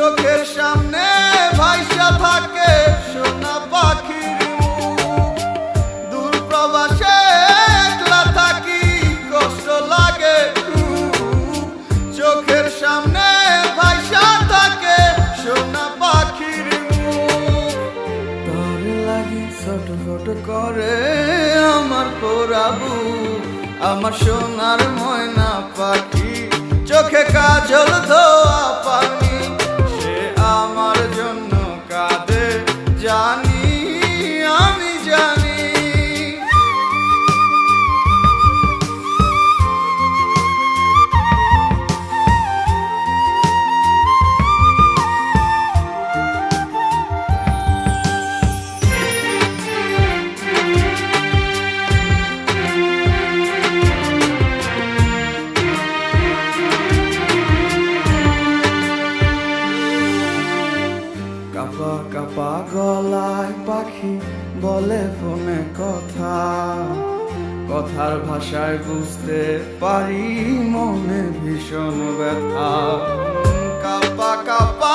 চোখের সামনে ভাইসা থাকে সোনা পাখির। দূর প্রবাসে একলা থাকি, কষ্ট লাগে চোখের সামনে ভাইসা থাকে সোনা পাখির। তোর লাগি ছোট ছোট করে আমার পোড়াবু আমার সোনার ময়না পাখি, চোখে কাজল ধোয়া কথা কথার ভাষায় বুঝতে পারি মনে ভীষণ ব্যথা। কাপা কাপা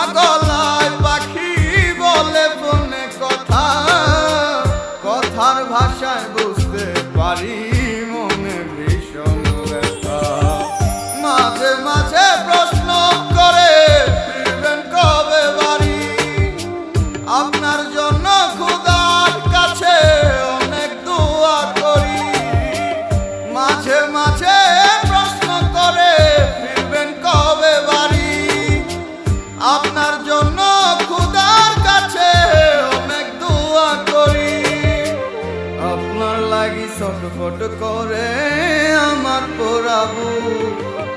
ছটফট করে আমার পোড়াবু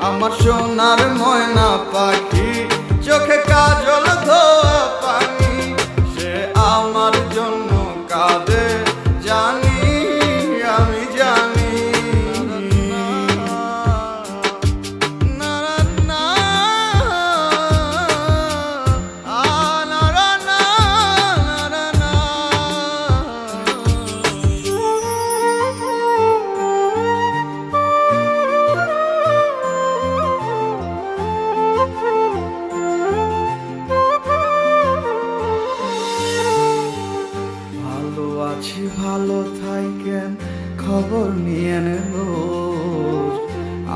আমার সোনার ময়না পাখি চোখে কাজল ধোয়া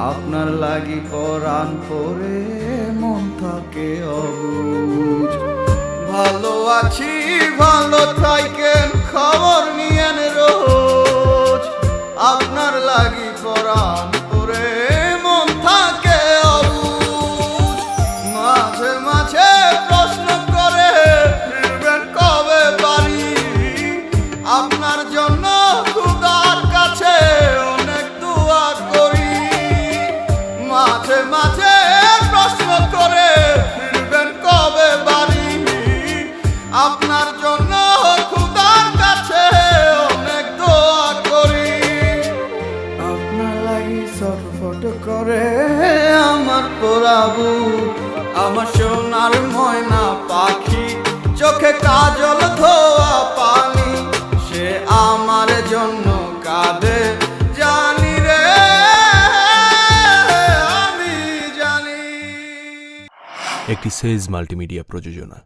আপনার লাগি পরাণ পরে মন থাকে অবুজ। ভালো আছি ভালো থাইকেন মাঝে প্রশ্ন করে ফিরবেন কবে বাড়ি? আপনার জন্য খুদার কাছে অনেক দোয়া করি। আপনার লাগি ছটফট করে আমার পোড়াবু, আমার সোনার ময়না পাখি, চোখে কাজল ধোয়া পানি, সে আমার জন্য কাঁদে। একটি সেজ মাল্টিমিডিয়া প্রযোজনা।